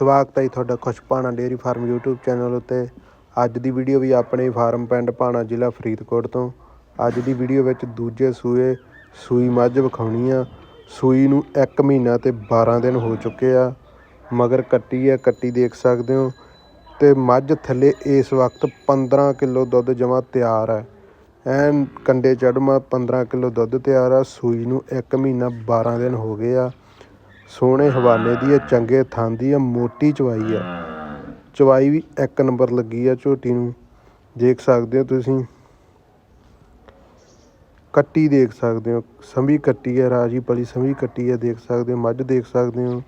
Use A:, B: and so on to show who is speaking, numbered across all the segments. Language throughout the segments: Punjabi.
A: ਸਵਾਗਤ ਹੈ ਜੀ ਤੁਹਾਡਾ ਖੁਸ਼ਪਾਣਾ ਡੇਅਰੀ ਫਾਰਮ YouTube ਚੈਨਲ ਉੱਤੇ। ਅੱਜ ਦੀ ਵੀਡੀਓ ਵੀ ਆਪਣੇ ਫਾਰਮ ਪਿੰਡ ਭਾਣਾ ਜ਼ਿਲ੍ਹਾ ਫਰੀਦਕੋਟ ਤੋਂ। ਅੱਜ ਦੀ ਵੀਡੀਓ ਵਿੱਚ ਦੂਜੇ ਸੂਏ ਸੂਈ ਮੱਝ ਵਿਖਾਉਣੀ ਆ। ਸੂਈ ਨੂੰ 1 ਮਹੀਨਾ ਤੇ 12 ਦਿਨ ਹੋ ਚੁੱਕੇ ਆ। ਮਗਰ ਕੱਟੀ ਆ ਕੱਟੀ ਦੇਖ ਸਕਦੇ ਹੋ। ਤੇ ਮੱਝ ਥੱਲੇ ਇਸ ਵਕਤ 15 ਕਿਲੋ ਦੁੱਧ ਜਮਾ ਤਿਆਰ ਹੈ। ਐਨ ਕੰਡੇ ਚੜਮਾ 15 ਕਿਲੋ ਦੁੱਧ ਤਿਆਰ ਆ। ਸੂਈ ਨੂੰ 1 ਮਹੀਨਾ 12 ਦਿਨ ਹੋ ਗਏ ਆ। ਸੋਹਣੇ ਹਵਾਲੇ ਦੀ ਹੈ, ਚੰਗੇ ਥਣ ਦੀ ਹੈ, ਮੋਟੀ ਚਵਾਈ ਹੈ। ਚਵਾਈ ਵੀ ਇੱਕ ਨੰਬਰ ਲੱਗੀ ਆ ਝੋਟੀ ਨੂੰ। ਦੇਖ ਸਕਦੇ ਹੋ ਤੁਸੀਂ। ਕੱਟੀ ਦੇਖ ਸਕਦੇ ਹੋ। ਸੰਭੀ ਕੱਟੀ ਹੈ, ਰਾਜੀ ਪਲੀ ਸੰਭੀ ਕੱਟੀ ਹੈ, ਦੇਖ ਸਕਦੇ ਹੋ। ਮੱਝ ਦੇਖ ਸਕਦੇ ਹੋ।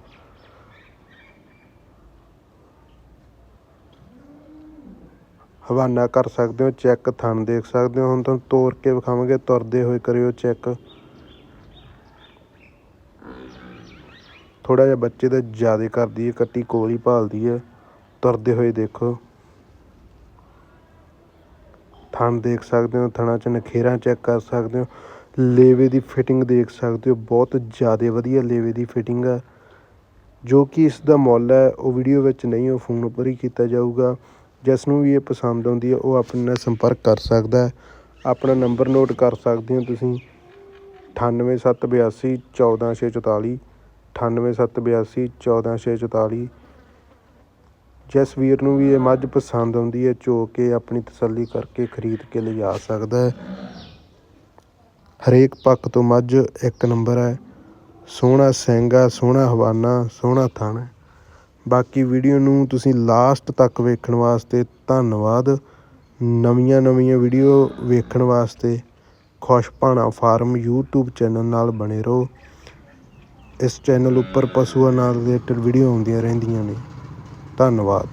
A: ਹਵਾਨਾ ਕਰ ਸਕਦੇ ਹੋ, ਚੈੱਕ ਥਣ ਦੇਖ ਸਕਦੇ ਹੋ। ਹੁਣ ਤੁਹਾਨੂੰ ਤੋੜ ਕੇ ਵਿਖਾਵਾਂਗੇ। ਤੁਰਦੇ ਹੋਏ ਕਰਿਓ ਚੈੱਕ। ਥੋੜ੍ਹਾ ਜਿਹਾ ਬੱਚੇ ਦਾ ਜ਼ਿਆਦਾ ਕਰਦੀ ਹੈ ਕੱਟੀ ਕੋਲ ਹੀ ਭਾਲਦੀ ਹੈ। ਤੁਰਦੇ ਹੋਏ ਦੇਖੋ। ਥਣ ਦੇਖ ਸਕਦੇ ਹੋ, ਥਣਾ ਚ ਨਖੇਰਾ ਚੈੱਕ ਕਰ ਸਕਦੇ ਹੋ। ਲੇਵੇ ਦੀ ਫਿਟਿੰਗ ਦੇਖ ਸਕਦੇ ਹੋ। ਬਹੁਤ ਜ਼ਿਆਦਾ ਵਧੀਆ ਲੇਵੇ ਦੀ ਫਿਟਿੰਗ ਆ। ਜੋ ਕਿ ਇਸ ਦਾ ਮੁੱਲ ਹੈ, ਉਹ ਵੀਡੀਓ ਵਿੱਚ ਨਹੀਂ, ਉਹ ਫੋਨ ਉੱਪਰ ਹੀ ਕੀਤਾ ਜਾਊਗਾ। ਜਿਸ ਨੂੰ ਵੀ ਇਹ ਪਸੰਦ ਆਉਂਦੀ ਹੈ, ਉਹ ਆਪਣੇ ਨਾਲ ਸੰਪਰਕ ਕਰ ਸਕਦਾ ਹੈ। ਆਪਣਾ ਨੰਬਰ ਨੋਟ ਕਰ ਸਕਦੇ ਹੋ ਤੁਸੀਂ। ਅਠਾਨਵੇਂ 98782 14644 98782 14644 ਜਿਸ ਵੀਰ ਨੂੰ ਵੀ ਇਹ ਮੱਝ ਪਸੰਦ ਆਉਂਦੀ ਹੈ ਚੋ ਕੇ ਆਪਣੀ ਤਸੱਲੀ ਕਰਕੇ ਖਰੀਦ ਕੇ ਲਿਜਾ ਸਕਦਾ ਹੈ। ਹਰੇਕ ਪੱਖ ਤੋਂ ਮੱਝ ਇੱਕ ਨੰਬਰ ਹੈ। ਸੋਹਣਾ ਸੈਂਗਾ ਸੋਹਣਾ ਹਵਾਨਾ, ਸੋਹਣਾ ਥਣ ਬਾਕੀ ਵੀਡੀਓ ਨੂੰ ਤੁਸੀਂ ਲਾਸਟ ਤੱਕ ਵੇਖਣ ਵਾਸਤੇ ਧੰਨਵਾਦ। ਨਵੀਆਂ ਨਵੀਆਂ ਵੀਡੀਓ ਵੇਖਣ ਵਾਸਤੇ ਖੁਸ਼ਪਾਣਾ ਫਾਰਮ YouTube ਚੈਨਲ ਨਾਲ ਬਣੇ ਰਹੋ। ਇਸ ਚੈਨਲ ਉੱਪਰ ਪਸ਼ੂਆਂ ਨਾਲ ਰਿਲੇਟਡ ਵੀਡੀਓ ਆਉਂਦੀਆਂ ਰਹਿੰਦੀਆਂ ਨੇ। ਧੰਨਵਾਦ।